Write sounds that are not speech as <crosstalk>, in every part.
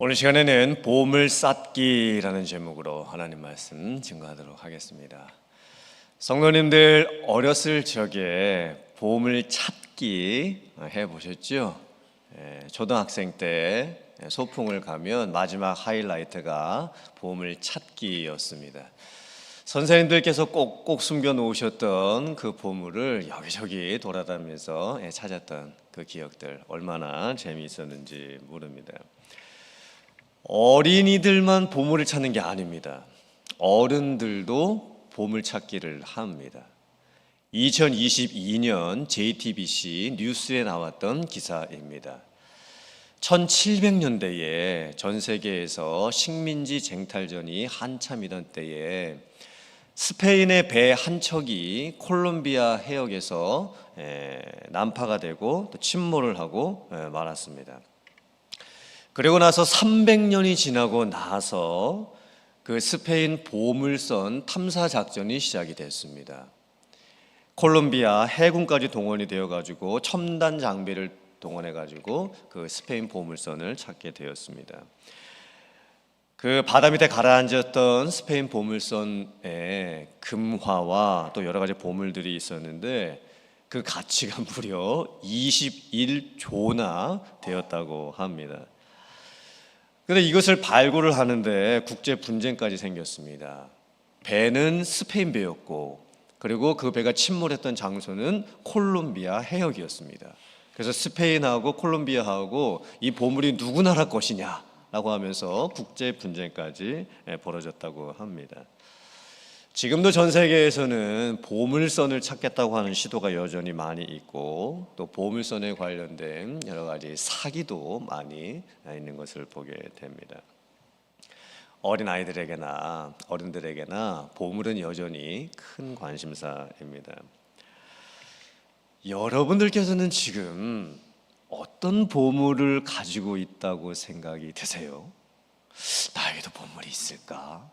오늘 시간에는 보물 쌓기라는 제목으로 하나님 말씀 증거하도록 하겠습니다. 성도님들 어렸을 적에 보물 찾기 해 보셨죠? 예, 초등학생 때 소풍을 가면 마지막 하이라이트가 보물 찾기였습니다. 선생님들께서 꼭꼭 숨겨 놓으셨던 그 보물을 여기저기 돌아다니면서 예, 찾았던 그 기억들 얼마나 재미있었는지 모릅니다. 어린이들만 보물을 찾는 게 아닙니다. 어른들도 보물 찾기를 합니다. 2022년 JTBC 뉴스에 나왔던 기사입니다. 1700년대에 전 세계에서 식민지 쟁탈전이 한참이던 때에 스페인의 배 한 척이 콜롬비아 해역에서 에, 난파가 되고 또 침몰을 하고 에, 말았습니다. 그리고 나서 300년이 지나고 나서 그 스페인 보물선 탐사 작전이 시작이 됐습니다. 콜롬비아 해군까지 동원이 되어 가지고 첨단 장비를 동원해 가지고 그 스페인 보물선을 찾게 되었습니다. 그 바다 밑에 가라앉았던 스페인 보물선에 금화와 또 여러 가지 보물들이 있었는데 그 가치가 <laughs> 무려 21조나 되었다고 합니다. 그런데 이것을 발굴을 하는데 국제 분쟁까지 생겼습니다. 배는 스페인 배였고 그리고 그 배가 침몰했던 장소는 콜롬비아 해역이었습니다. 그래서 스페인하고 콜롬비아하고 이 보물이 누구 나라 것이냐라고 하면서 국제 분쟁까지 벌어졌다고 합니다. 지금도 전 세계에서는 보물선을 찾겠다고 하는 시도가 여전히 많이 있고 또 보물선에 관련된 여러 가지 사기도 많이 있는 것을 보게 됩니다. 어린 아이들에게나 어른들에게나 보물은 여전히 큰 관심사입니다. 여러분들께서는 지금 어떤 보물을 가지고 있다고 생각이 되세요? 나에게도 보물이 있을까?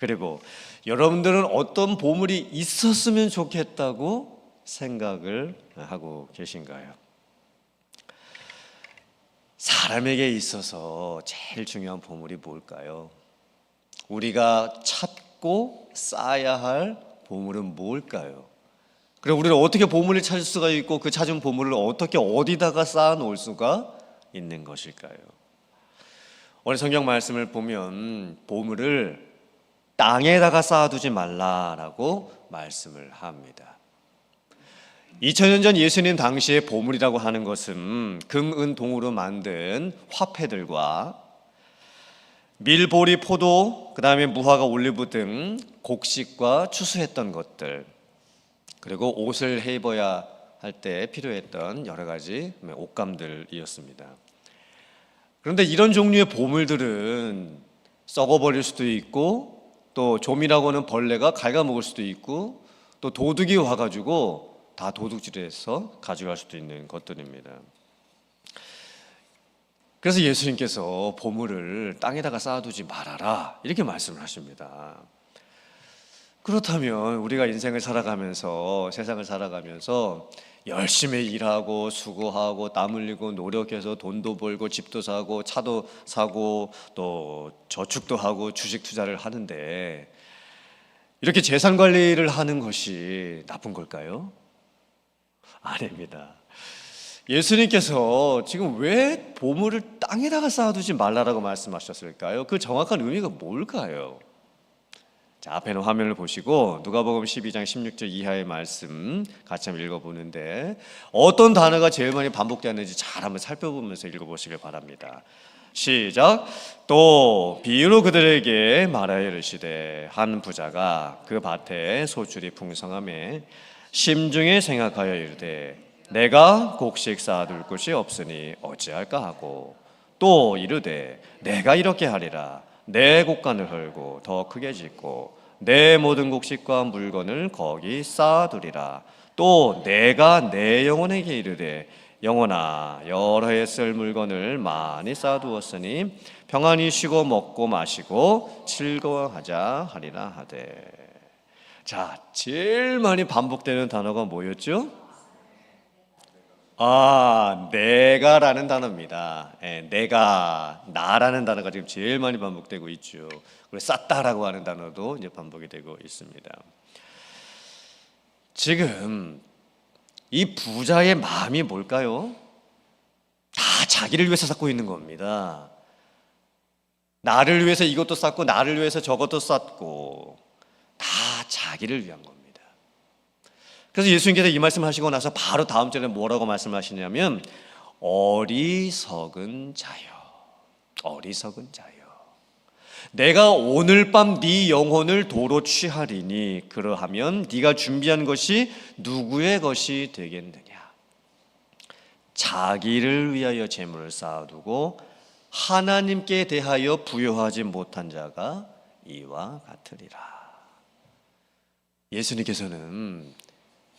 그리고 여러분들은 어떤 보물이 있었으면 좋겠다고 생각을 하고 계신가요? 사람에게 있어서 제일 중요한 보물이 뭘까요? 우리가 찾고 쌓아야 할 보물은 뭘까요? 그리고 우리는 어떻게 보물을 찾을 수가 있고 그 찾은 보물을 어떻게 어디다가 쌓아 놓을 수가 있는 것일까요? 오늘 성경 말씀을 보면 보물을 땅에다가 쌓아두지 말라라고 말씀을 합니다. 2000년 전 예수님 당시의 보물이라고 하는 것은 금, 은, 동으로 만든 화폐들과 밀보리, 포도, 그 다음에 무화과, 올리브 등 곡식과 추수했던 것들, 그리고 옷을 해 입어야 할 때 필요했던 여러 가지 옷감들이었습니다. 그런데 이런 종류의 보물들은 썩어버릴 수도 있고 또 좀이라고는 벌레가 갉아먹을 수도 있고 또 도둑이 와가지고 다 도둑질해서 가져갈 수도 있는 것들입니다. 그래서 예수님께서 보물을 땅에다가 쌓아두지 말아라 이렇게 말씀을 하십니다. 그렇다면 우리가 인생을 살아가면서 세상을 살아가면서 열심히 일하고 수고하고 땀 흘리고 노력해서 돈도 벌고 집도 사고 차도 사고 또 저축도 하고 주식 투자를 하는데 이렇게 재산 관리를 하는 것이 나쁜 걸까요? 아닙니다. 예수님께서 지금 왜 보물을 땅에다가 쌓아두지 말라라고 말씀하셨을까요? 그 정확한 의미가 뭘까요? 자, 앞에 는 화면을 보시고 누가복음 12장 16절 이하의 말씀 같이 한번 읽어보는데 어떤 단어가 제일 많이 반복되었는지 잘 한번 살펴보면서 읽어보시길 바랍니다. 시작. 또 비유로 그들에게 말하여 이르시되 한 부자가 그 밭에 소출이 풍성함에 심중에 생각하여 이르되 내가 곡식 쌓아둘 곳이 없으니 어찌할까 하고 또 이르되 내가 이렇게 하리라 내 곡간을 헐고 더 크게 짓고 내 모든 곡식과 물건을 거기 쌓아두리라 또 내가 내 영혼에게 이르되 영혼아 여러 해 쓸 물건을 많이 쌓아두었으니 평안히 쉬고 먹고 마시고 즐거워하자 하리라 하되 자 제일 많이 반복되는 단어가 뭐였죠? 아, 내가라는 단어입니다. 예, 내가, 나라는 단어가 지금 제일 많이 반복되고 있죠. 그리고 쌌다라고 하는 단어도 이제 반복이 되고 있습니다. 지금 이 부자의 마음이 뭘까요? 다 자기를 위해서 쌓고 있는 겁니다. 나를 위해서 이것도 쌓고 나를 위해서 저것도 쌓고 다 자기를 위한 겁니다. 그래서 예수님께서 이 말씀을 하시고 나서 바로 다음 절에 뭐라고 말씀하시냐면 어리석은 자요. 어리석은 자요. 내가 오늘 밤 네 영혼을 도로 취하리니 그러하면 네가 준비한 것이 누구의 것이 되겠느냐? 자기를 위하여 재물을 쌓아두고 하나님께 대하여 부여하지 못한 자가 이와 같으리라. 예수님께서는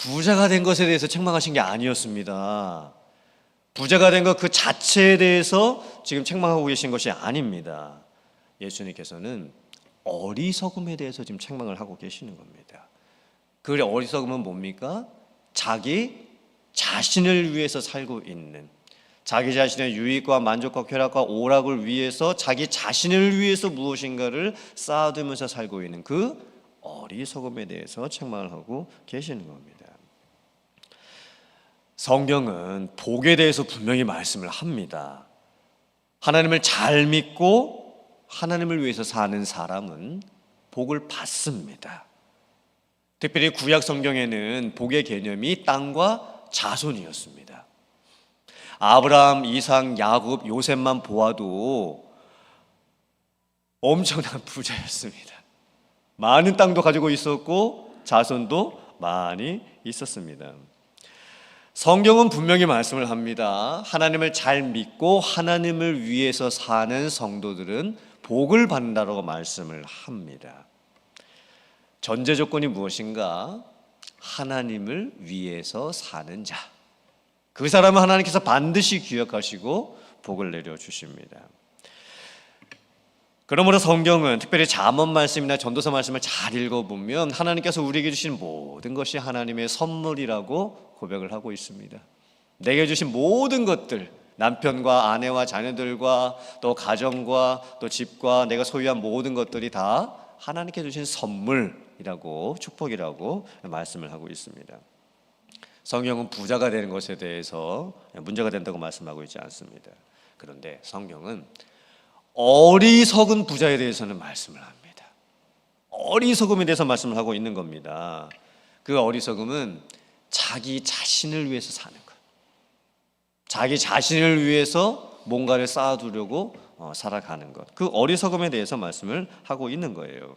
부자가 된 것에 대해서 책망하신 게 아니었습니다. 부자가 된 것 그 자체에 대해서 지금 책망하고 계신 것이 아닙니다. 예수님께서는 어리석음에 대해서 지금 책망을 하고 계시는 겁니다. 그 어리석음은 뭡니까? 자기 자신을 위해서 살고 있는 자기 자신의 유익과 만족과 쾌락과 오락을 위해서 자기 자신을 위해서 무엇인가를 쌓아두면서 살고 있는 그 어리석음에 대해서 책망을 하고 계시는 겁니다. 성경은 복에 대해서 분명히 말씀을 합니다. 하나님을 잘 믿고 하나님을 위해서 사는 사람은 복을 받습니다. 특별히 구약 성경에는 복의 개념이 땅과 자손이었습니다. 아브라함, 이상, 야곱, 요셉만 보아도 엄청난 <laughs> 부자였습니다. 많은 땅도 가지고 있었고 자손도 많이 있었습니다. 성경은 분명히 말씀을 합니다. 하나님을 잘 믿고 하나님을 위해서 사는 성도들은 복을 받는다고 말씀을 합니다. 전제 조건이 무엇인가? 하나님을 위해서 사는 자. 그 사람은 하나님께서 반드시 기억하시고 복을 내려 주십니다. 그러므로 성경은 특별히 잠언 말씀이나 전도서 말씀을 잘 읽어보면 하나님께서 우리에게 주신 모든 것이 하나님의 선물이라고 고백을 하고 있습니다. 내게 주신 모든 것들, 남편과 아내와 자녀들과 또 가정과 또 집과 내가 소유한 모든 것들이 다 하나님께 주신 선물이라고 축복이라고 말씀을 하고 있습니다. 성경은 부자가 되는 것에 대해서 문제가 된다고 말씀하고 있지 않습니다. 그런데 성경은 어리석은 부자에 대해서는 말씀을 합니다. 어리석음에 대해서 말씀을 하고 있는 겁니다. 그 어리석음은 자기 자신을 위해서 사는 것. 자기 자신을 위해서 뭔가를 쌓아두려고 어, 살아가는 것. 그 어리석음에 대해서 말씀을 하고 있는 거예요.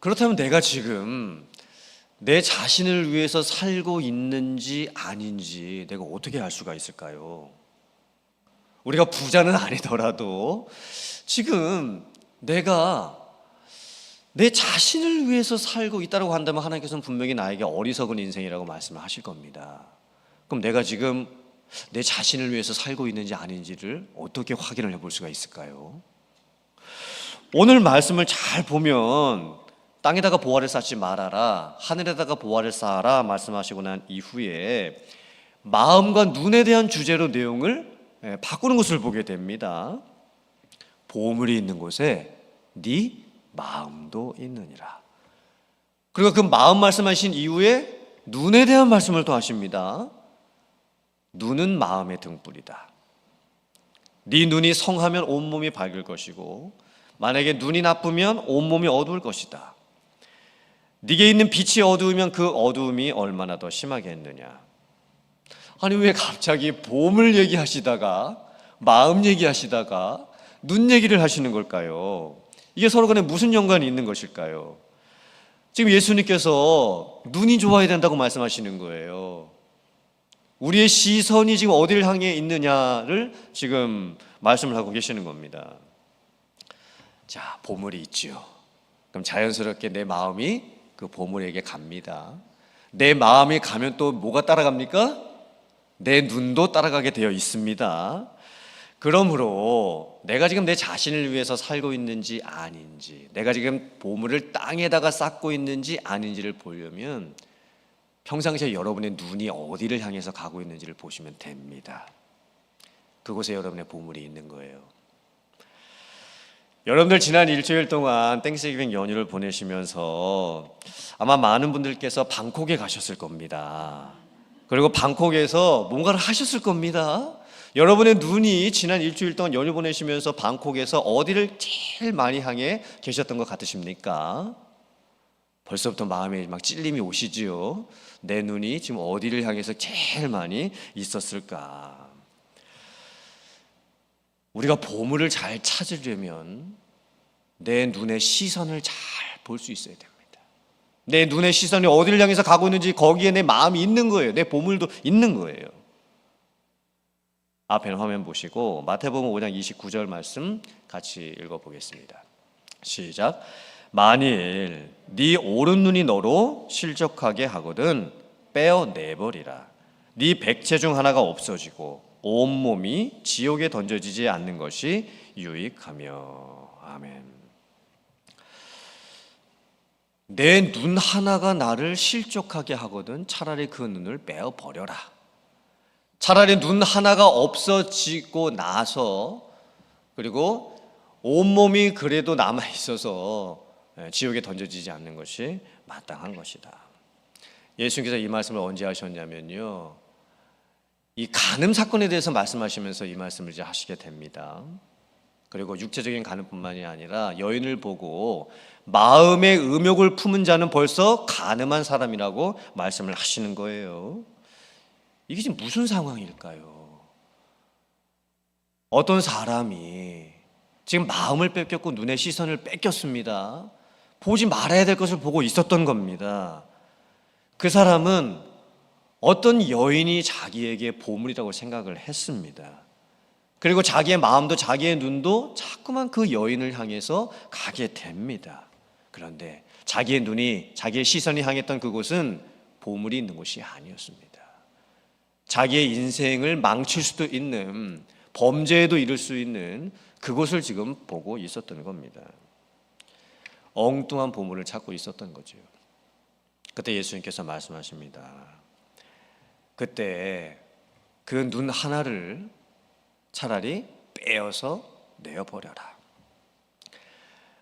그렇다면 내가 지금 내 자신을 위해서 살고 있는지 아닌지 내가 어떻게 알 수가 있을까요? 우리가 부자는 아니더라도 지금 내가 내 자신을 위해서 살고 있다고 한다면 하나님께서는 분명히 나에게 어리석은 인생이라고 말씀을 하실 겁니다. 그럼 내가 지금 내 자신을 위해서 살고 있는지 아닌지를 어떻게 확인을 해볼 수가 있을까요? 오늘 말씀을 잘 보면 땅에다가 보화를 쌓지 말아라 하늘에다가 보화를 쌓아라 말씀하시고 난 이후에 마음과 눈에 대한 주제로 내용을 예, 바꾸는 것을 보게 됩니다. 보물이 있는 곳에 네 마음도 있느니라. 그리고 그 마음 말씀하신 이후에 눈에 대한 말씀을 또 하십니다. 눈은 마음의 등불이다. 네 눈이 성하면 온몸이 밝을 것이고 만약에 눈이 나쁘면 온몸이 어두울 것이다. 네게 있는 빛이 어두우면 그 어두움이 얼마나 더 심하겠느냐. 아니 왜 갑자기 봄을 얘기하시다가 마음 얘기하시다가 눈 얘기를 하시는 걸까요? 이게 서로 간에 무슨 연관이 있는 것일까요? 지금 예수님께서 눈이 좋아야 된다고 말씀하시는 거예요. 우리의 시선이 지금 어디를 향해 있느냐를 지금 말씀을 하고 계시는 겁니다. 자, 보물이 있지요. 그럼 자연스럽게 내 마음이 그 보물에게 갑니다. 내 마음이 가면 또 뭐가 따라갑니까? 내 눈도 따라가게 되어 있습니다. 그러므로 내가 지금 내 자신을 위해서 살고 있는지 아닌지, 내가 지금 보물을 땅에다가 쌓고 있는지 아닌지를 보려면 평상시에 여러분의 눈이 어디를 향해서 가고 있는지를 보시면 됩니다. 그곳에 여러분의 보물이 있는 거예요. 여러분들 지난 일주일 동안 땡스기빙 연휴를 보내시면서 아마 많은 분들께서 방콕에 가셨을 겁니다. 그리고 방콕에서 뭔가를 하셨을 겁니다. 여러분의 눈이 지난 일주일 동안 연휴 보내시면서 방콕에서 어디를 제일 많이 향해 계셨던 것 같으십니까? 벌써부터 마음에 막 찔림이 오시지요. 내 눈이 지금 어디를 향해서 제일 많이 있었을까? 우리가 보물을 잘 찾으려면 내 눈의 시선을 잘 볼 수 있어야 됩니다. 내 눈의 시선이 어디를 향해서 가고 있는지 거기에 내 마음이 있는 거예요. 내 보물도 있는 거예요. 앞에는 화면 보시고 마태복음 5장 29절 말씀 같이 읽어 보겠습니다. 시작. 만일 네 오른 눈이 너로 실족하게 하거든 빼어 내버리라. 네 백체 중 하나가 없어지고 온 몸이 지옥에 던져지지 않는 것이 유익하며 아멘. 내 눈 하나가 나를 실족하게 하거든 차라리 그 눈을 빼어 버려라. 차라리 눈 하나가 없어지고 나서 그리고 온몸이 그래도 남아 있어서 예, 지옥에 던져지지 않는 것이 마땅한 것이다. 예수님께서 이 말씀을 언제 하셨냐면요. 이 간음 사건에 대해서 말씀하시면서 이 말씀을 이제 하시게 됩니다. 그리고 육체적인 간음뿐만이 아니라 여인을 보고 마음의 음욕을 품은 자는 벌써 간음한 사람이라고 말씀을 하시는 거예요. 이게 지금 무슨 상황일까요? 어떤 사람이 지금 마음을 뺏겼고 눈의 시선을 뺏겼습니다. 보지 말아야 될 것을 보고 있었던 겁니다. 그 사람은 어떤 여인이 자기에게 보물이라고 생각을 했습니다. 그리고 자기의 마음도 자기의 눈도 자꾸만 그 여인을 향해서 가게 됩니다. 그런데 자기의 눈이 자기의 시선이 향했던 그곳은 보물이 있는 곳이 아니었습니다. 자기의 인생을 망칠 수도 있는 범죄에도 이를 수 있는 그곳을 지금 보고 있었던 겁니다. 엉뚱한 보물을 찾고 있었던 거죠. 그때 예수님께서 말씀하십니다. 그때 그 눈 하나를 차라리 빼어서 내어 버려라.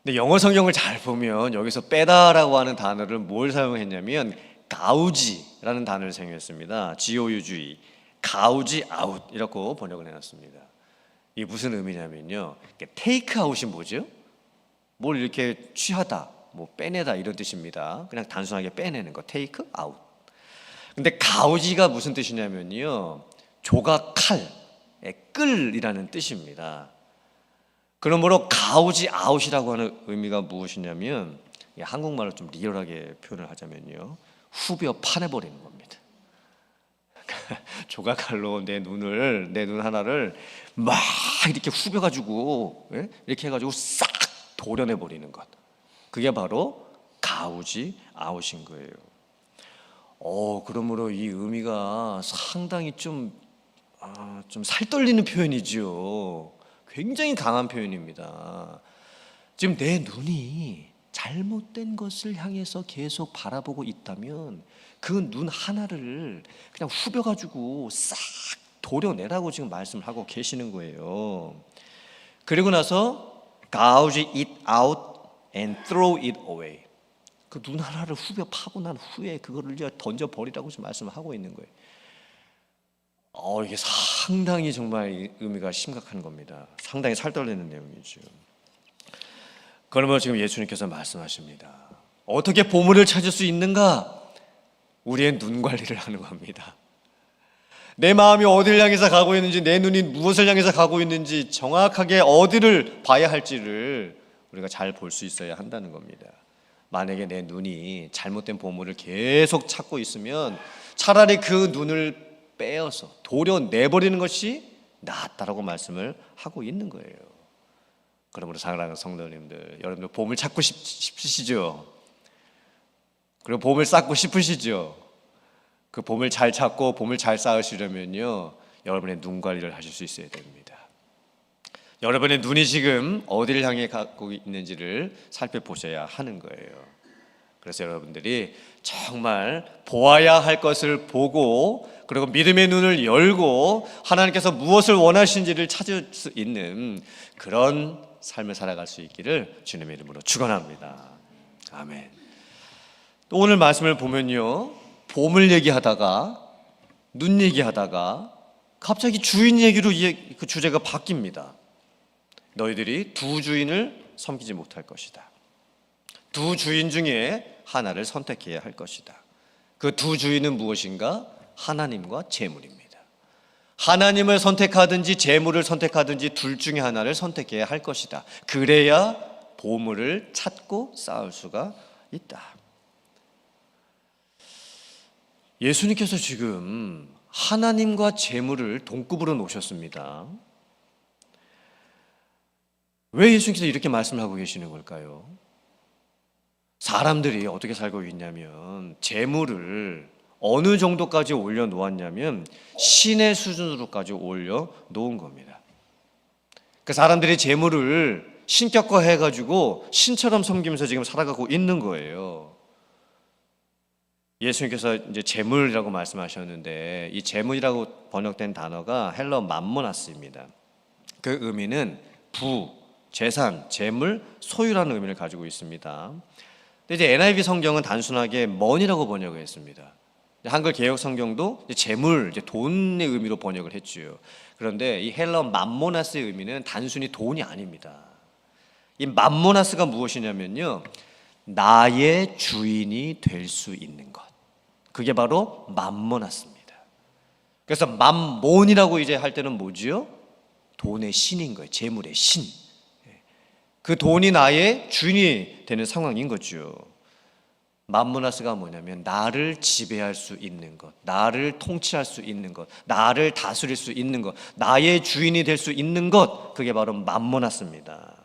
근데 영어 성경을 잘 보면 여기서 빼다라고 하는 단어를 뭘 사용했냐면 가우지라는 단어를 사용했습니다. G-O-U-G, 가우지 아웃 이렇게 번역을 해놨습니다. 이게 무슨 의미냐면요, 테이크 아웃이 뭐죠? 뭘 이렇게 취하다, 뭐 빼내다 이런 뜻입니다. 그냥 단순하게 빼내는 거, 테이크 아웃. 근데 가우지가 무슨 뜻이냐면요, 조각 칼, 끌이라는 뜻입니다. 그러므로 가우지 아웃이라고 하는 의미가 무엇이냐면 한국말로 좀 리얼하게 표현을 하자면요. 후벼 파내버리는 겁니다. <laughs> 조각칼로 내 눈을 내 눈 하나를 막 이렇게 후벼 가지고 예? 이렇게 해가지고 싹 도려내 버리는 것. 그게 바로 가우지 아웃인 거예요. 어 그러므로 이 의미가 상당히 좀 아, 좀 살떨리는 표현이지요. 굉장히 강한 표현입니다. 지금 내 눈이 잘못된 것을 향해서 계속 바라보고 있다면 그 눈 하나를 그냥 후벼가지고 싹 도려내라고 지금 말씀을 하고 계시는 거예요. 그리고 나서 gouge it out and throw it away. 그 눈 하나를 후벼 파고 난 후에 그거를 던져 버리라고 지금 말씀을 하고 있는 거예요. 어, 이게 상당히 정말 의미가 심각한 겁니다. 상당히 살떨리는 내용이죠. 그러면 지금 예수님께서 말씀하십니다. 어떻게 보물을 찾을 수 있는가? 우리의 눈 관리를 하는 겁니다. 내 마음이 어디를 향해서 가고 있는지, 내 눈이 무엇을 향해서 가고 있는지 정확하게 어디를 봐야 할지를 우리가 잘 볼 수 있어야 한다는 겁니다. 만약에 내 눈이 잘못된 보물을 계속 찾고 있으면 차라리 그 눈을 빼어서 도려내버리는 것이 낫다라고 말씀을 하고 있는 거예요. 그러므로 사랑하는 성도님들, 여러분들 봄을 찾고 싶, 싶으시죠? 그리고 봄을 쌓고 싶으시죠? 그 봄을 잘 찾고 봄을 잘 쌓으시려면요, 여러분의 눈 관리를 하실 수 있어야 됩니다. 여러분의 눈이 지금 어디를 향해 가고 있는지를 살펴보셔야 하는 거예요. 그래서 여러분들이 정말 보아야 할 것을 보고 그리고 믿음의 눈을 열고 하나님께서 무엇을 원하시는지를 찾을 수 있는 그런 삶을 살아갈 수 있기를 주님의 이름으로 축원합니다. 아멘. 또 오늘 말씀을 보면요. 봄을 얘기하다가 눈 얘기하다가 갑자기 주인 얘기로 이- 그 주제가 바뀝니다. 너희들이 두 주인을 섬기지 못할 것이다. 두 주인 중에 하나를 선택해야 할 것이다. 그 두 주인은 무엇인가? 하나님과 재물입니다. 하나님을 선택하든지 재물을 선택하든지 둘 중에 하나를 선택해야 할 것이다. 그래야 보물을 찾고 쌓을 수가 있다. 예수님께서 지금 하나님과 재물을 동급으로 놓으셨습니다. 왜 예수님께서 이렇게 말씀을 하고 계시는 걸까요? 사람들이 어떻게 살고 있냐면 재물을 어느 정도까지 올려 놓았냐면 신의 수준으로까지 올려 놓은 겁니다. 그 사람들이 재물을 신격화 해 가지고 신처럼 섬기면서 지금 살아가고 있는 거예요. 예수님께서 이제 재물이라고 말씀하셨는데 이 재물이라고 번역된 단어가 헬러 맘모나스입니다. 그 의미는 부, 재산, 재물, 소유라는 의미를 가지고 있습니다. 근데 이제 NIV 성경은 단순하게 money라고 번역을 했습니다. 한글 개혁 성경도 이제 재물, 이제 돈의 의미로 번역을 했지요. 그런데 이 헬러 맘모나스의 의미는 단순히 돈이 아닙니다. 이 맘모나스가 무엇이냐면요. 나의 주인이 될 수 있는 것. 그게 바로 맘모나스입니다. 그래서 맘몬이라고 이제 할 때는 뭐지요? 돈의 신인 거예요. 재물의 신. 그 돈이 나의 주인이 되는 상황인 거죠. 맘모나스가 뭐냐면 나를 지배할 수 있는 것, 나를 통치할 수 있는 것, 나를 다스릴 수 있는 것, 나의 주인이 될 수 있는 것, 그게 바로 맘모나스입니다.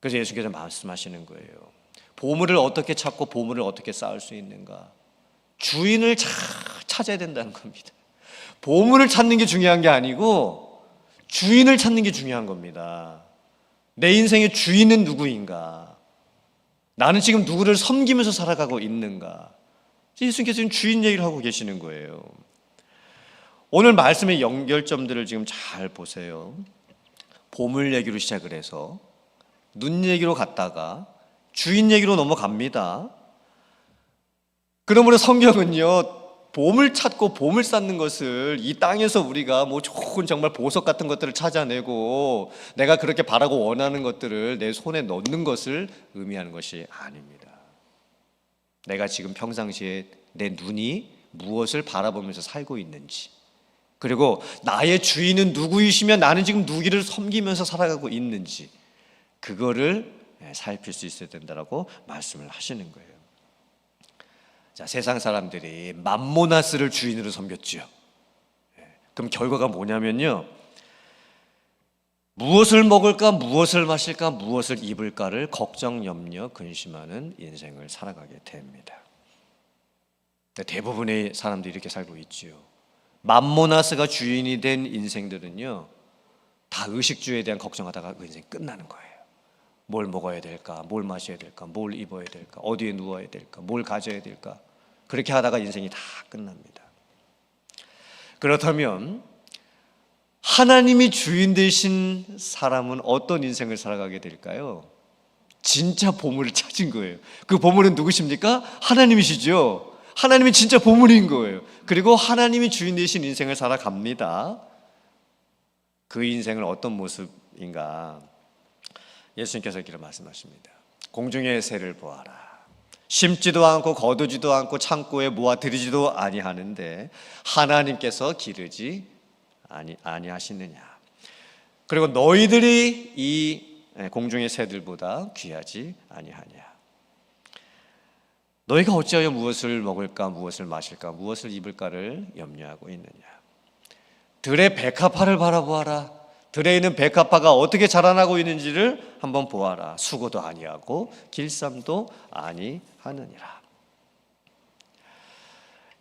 그래서 예수께서 말씀하시는 거예요. 보물을 어떻게 찾고 보물을 어떻게 쌓을 수 있는가? 주인을 잘 찾아야 된다는 겁니다. 보물을 찾는 게 중요한 게 아니고 주인을 찾는 게 중요한 겁니다. 내 인생의 주인은 누구인가? 나는 지금 누구를 섬기면서 살아가고 있는가? 예수님께서 지금 주인 얘기를 하고 계시는 거예요. 오늘 말씀의 연결점들을 지금 잘 보세요. 보물 얘기로 시작을 해서 눈 얘기로 갔다가 주인 얘기로 넘어갑니다. 그러므로 성경은요, 보물 찾고 보물 쌓는 것을 이 땅에서 우리가 뭐 좋은 정말 보석 같은 것들을 찾아내고 내가 그렇게 바라고 원하는 것들을 내 손에 넣는 것을 의미하는 것이 아닙니다. 내가 지금 평상시에 내 눈이 무엇을 바라보면서 살고 있는지 그리고 나의 주인은 누구이시며 나는 지금 누구를 섬기면서 살아가고 있는지 그거를 살필 수 있어야 된다라고 말씀을 하시는 거예요. 자, 세상 사람들이 맘모나스를 주인으로 섬겼지요. 예, 그럼 결과가 뭐냐면요. 무엇을 먹을까, 무엇을 마실까, 무엇을 입을까를 걱정, 염려, 근심하는 인생을 살아가게 됩니다. 대부분의 사람들이 이렇게 살고 있지요. 맘모나스가 주인이 된 인생들은요, 다 의식주에 대한 걱정하다가 그 인생 끝나는 거예요. 뭘 먹어야 될까? 뭘 마셔야 될까? 뭘 입어야 될까? 어디에 누워야 될까? 뭘 가져야 될까? 그렇게 하다가 인생이 다 끝납니다. 그렇다면 하나님이 주인 되신 사람은 어떤 인생을 살아가게 될까요? 진짜 보물을 <laughs> 찾은 거예요. 그 보물은 누구십니까? 하나님이시죠. 하나님이 진짜 보물인 거예요. 그리고 하나님이 주인 되신 인생을 살아갑니다. 그 인생을 어떤 모습인가? 예수님께서 이렇게 말씀하십니다. 공중의 새를 보아라. 심지도 않고 거두지도 않고 창고에 모아 들이지도 아니하는데 하나님께서 기르지 아니 아니하시느냐. 그리고 너희들이 이 공중의 새들보다 귀하지 아니하냐. 너희가 어찌하여 무엇을 먹을까, 무엇을 마실까, 무엇을 입을까를 염려하고 있느냐. 들의 백합화를 바라보아라. 들에 있는 백합화가 어떻게 자라나고 있는지를 한번 보아라. 수고도 아니하고 길쌈도 아니하느니라.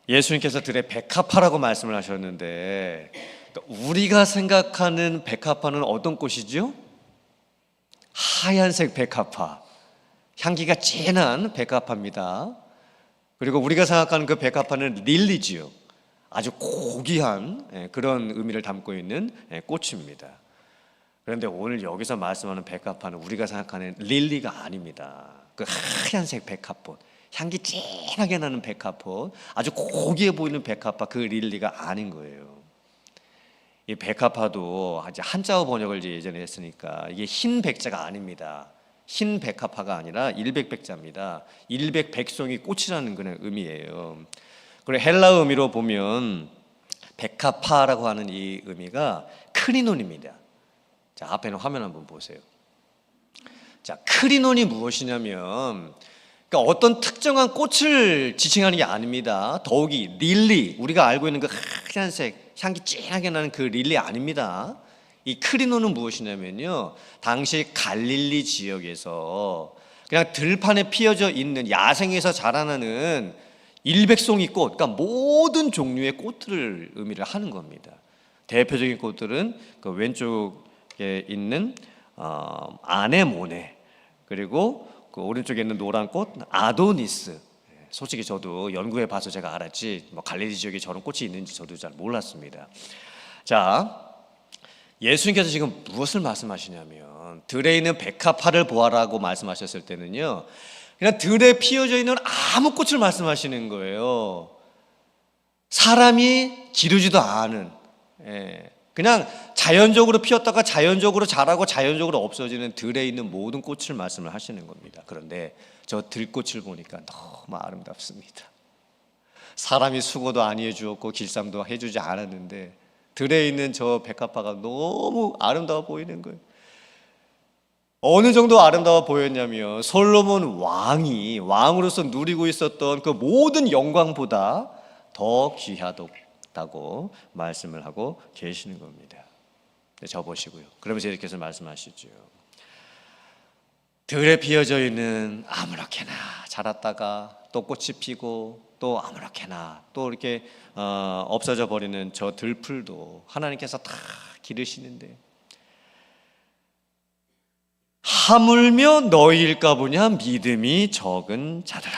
예수님께서 들의 백합화라고 말씀을 하셨는데 우리가 생각하는 백합화는 어떤 꽃이죠? 하얀색 백합화. 향기가 진한 백합화입니다. 그리고 우리가 생각하는 그 백합화는 릴리지요. 아주 고귀한 예, 그런 의미를 담고 있는 예, 꽃입니다. 그런데 오늘 여기서 말씀하는 백합화는 우리가 생각하는 릴리가 아닙니다. 그 하얀색 백합꽃, 향기 진하게 나는 백합꽃, 아주 고귀해 보이는 백합화 그 릴리가 아닌 거예요. 이 백합화도 이제 한자어 번역을 예전에 했으니까 이게 흰 백자가 아닙니다. 흰 백합화가 아니라 일백백자입니다. 일백백송이 꽃이라는 그런 의미예요. 그리고 헬라 의미로 보면 백합화라고 하는 이 의미가 크리논입니다. 자 앞에는 화면 한번 보세요. 자 크리논이 무엇이냐면 그러니까 어떤 특정한 꽃을 지칭하는 게 아닙니다. 더욱이 릴리 우리가 알고 있는 그 하얀색 향기 진하게 나는 그 릴리 아닙니다. 이 크리노는 무엇이냐면요. 당시 갈릴리 지역에서 그냥 들판에 피어져 있는 야생에서 자라나는 일백송이 꽃, 그러니까 모든 종류의 꽃들을 의미를 하는 겁니다. 대표적인 꽃들은 그 왼쪽에 있는 어, 아네모네 그리고 그 오른쪽에 있는 노란 꽃 아도니스. 예, 솔직히 저도 연구해 봐서 제가 알았지 뭐 갈릴리 지역에 저런 꽃이 있는지 저도 잘 몰랐습니다. 자, 예수님께서 지금 무엇을 말씀하시냐면 들에 있는 백합화를 보아라고 말씀하셨을 때는요. 그냥 들에 피어져 있는 아무 꽃을 말씀하시는 거예요. 사람이 기르지도 않은 예, 그냥 자연적으로 피었다가 자연적으로 자라고 자연적으로 없어지는 들에 있는 모든 꽃을 말씀을 하시는 겁니다. 그런데 저 들꽃을 보니까 너무 아름답습니다. 사람이 수고도 안 해주었고 길쌈도 해주지 않았는데 들에 있는 저 백합화가 너무 아름다워 보이는 거예요. 어느 정도 아름다워 보였냐면 솔로몬 왕이 왕으로서 누리고 있었던 그 모든 영광보다 더 귀하다고 말씀을 하고 계시는 겁니다. 네, 저 보시고요. 그러면서 이렇게 해서 말씀하시죠. 들에 피어져 있는 아무렇게나 자랐다가 또 꽃이 피고 또 아무렇게나 또 이렇게 어, 없어져 버리는 저 들풀도 하나님께서 다 기르시는데 하물며 너희일까 보냐? 믿음이 적은 자들아.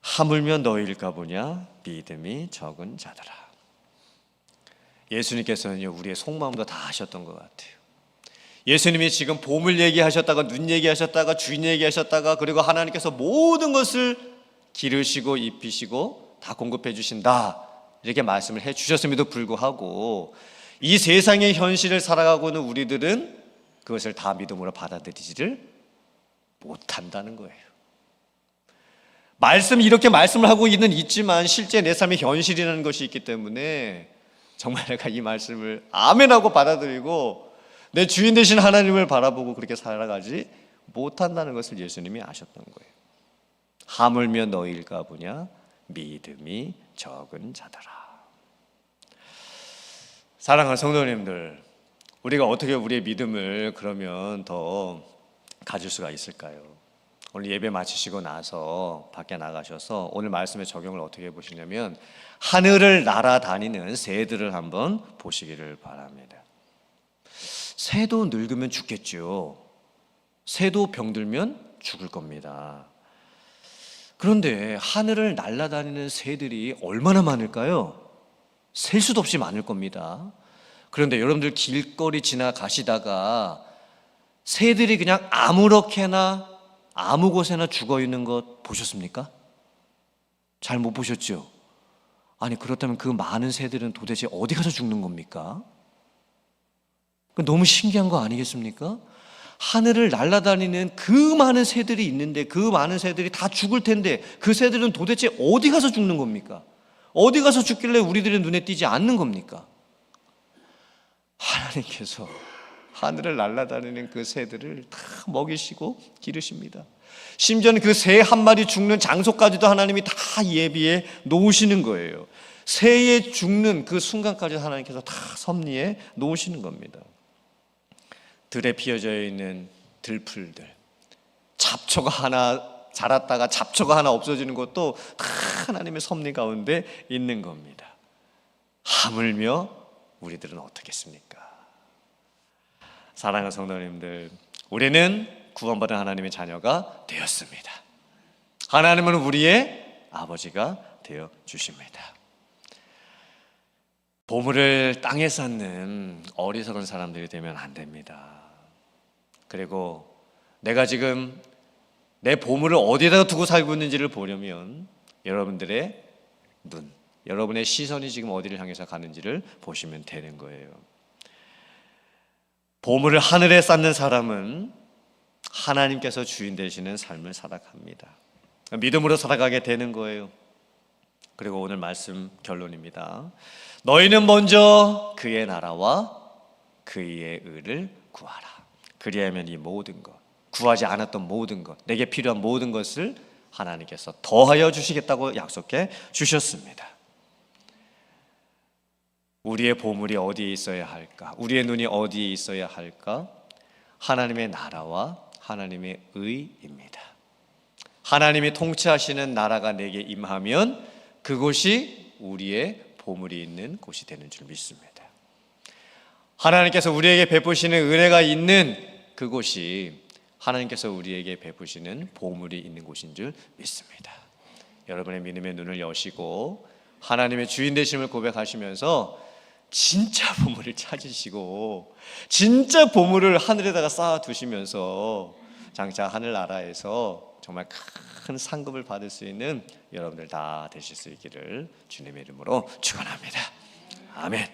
하물며 너희일까 보냐? 믿음이 적은 자들아. 예수님께서는요 우리의 속마음도 다 아셨던 것 같아요. 예수님이 지금 봄을 얘기하셨다가 눈 얘기하셨다가 주인 얘기하셨다가 그리고 하나님께서 모든 것을 기르시고 입히시고 다 공급해 주신다. 이렇게 말씀을 해 주셨음에도 불구하고 이 세상의 현실을 살아가고는 우리들은 그것을 다 믿음으로 받아들이지를 못한다는 거예요. 말씀 이렇게 말씀을 하고 있는 있지만 실제 내 삶의 현실이라는 것이 있기 때문에 정말 내가 이 말씀을 아멘하고 받아들이고 내 주인 되신 하나님을 바라보고 그렇게 살아가지 못한다는 것을 예수님이 아셨던 거예요. 하물며 너희일까 보냐 믿음이 적은 자더라. 사랑하는 성도님들, 우리가 어떻게 우리의 믿음을 그러면 더 가질 수가 있을까요? 오늘 예배 마치시고 나서 밖에 나가셔서 오늘 말씀의 적용을 어떻게 보시냐면 하늘을 날아다니는 새들을 한번 보시기를 바랍니다. 새도 늙으면 죽겠죠. 새도 병들면 죽을 겁니다. 그런데 하늘을 날아다니는 새들이 얼마나 많을까요? 셀 수도 없이 많을 겁니다. 그런데 여러분들 길거리 지나가시다가 새들이 그냥 아무렇게나 아무 곳에나 죽어 있는 것 보셨습니까? 잘 못 보셨죠? 아니 그렇다면 그 많은 새들은 도대체 어디 가서 죽는 겁니까? 너무 신기한 거 아니겠습니까? 하늘을 날아다니는 그 많은 새들이 있는데 그 많은 새들이 다 죽을 텐데 그 새들은 도대체 어디 가서 죽는 겁니까? 어디 가서 죽길래 우리들의 눈에 띄지 않는 겁니까? 하나님께서 하늘을 날아다니는 그 새들을 다 먹이시고 기르십니다. 심지어는 그 새 한 마리 죽는 장소까지도 하나님이 다 예비해 놓으시는 거예요. 새의 죽는 그 순간까지 하나님께서 다 섭리해 놓으시는 겁니다. 들에 피어져 있는 들풀들, 잡초가 하나 자랐다가 잡초가 하나 없어지는 것도 다 하나님의 섭리 가운데 있는 겁니다. 하물며 우리들은 어떻겠습니까? 사랑하는 성도님들, 우리는 구원받은 하나님의 자녀가 되었습니다. 하나님은 우리의 아버지가 되어 주십니다. 보물을 땅에 쌓는 어리석은 사람들이 되면 안 됩니다. 그리고 내가 지금 내 보물을 어디다가 두고 살고 있는지를 보려면 여러분들의 눈, 여러분의 시선이 지금 어디를 향해서 가는지를 보시면 되는 거예요. 보물을 하늘에 쌓는 사람은 하나님께서 주인 되시는 삶을 살아갑니다. 믿음으로 살아가게 되는 거예요. 그리고 오늘 말씀 결론입니다. 너희는 먼저 그의 나라와 그의 의를 구하라. 그리하면 이 모든 것, 구하지 않았던 모든 것, 내게 필요한 모든 것을 하나님께서 더하여 주시겠다고 약속해 주셨습니다. 우리의 보물이 어디에 있어야 할까? 우리의 눈이 어디에 있어야 할까? 하나님의 나라와 하나님의 의입니다. 하나님이 통치하시는 나라가 내게 임하면 그곳이 우리의 보물이 있는 곳이 되는 줄 믿습니다. 하나님께서 우리에게 베푸시는 은혜가 있는 그곳이 하나님께서 우리에게 베푸시는 보물이 있는 곳인 줄 믿습니다. 여러분의 믿음의 눈을 여시고 하나님의 주인 되심을 고백하시면서 진짜 보물을 찾으시고 진짜 보물을 하늘에다가 쌓아 두시면서 장차 하늘나라에서 정말 큰 상급을 받을 수 있는 여러분들 다 되실 수 있기를 주님의 이름으로 축원합니다. 아멘.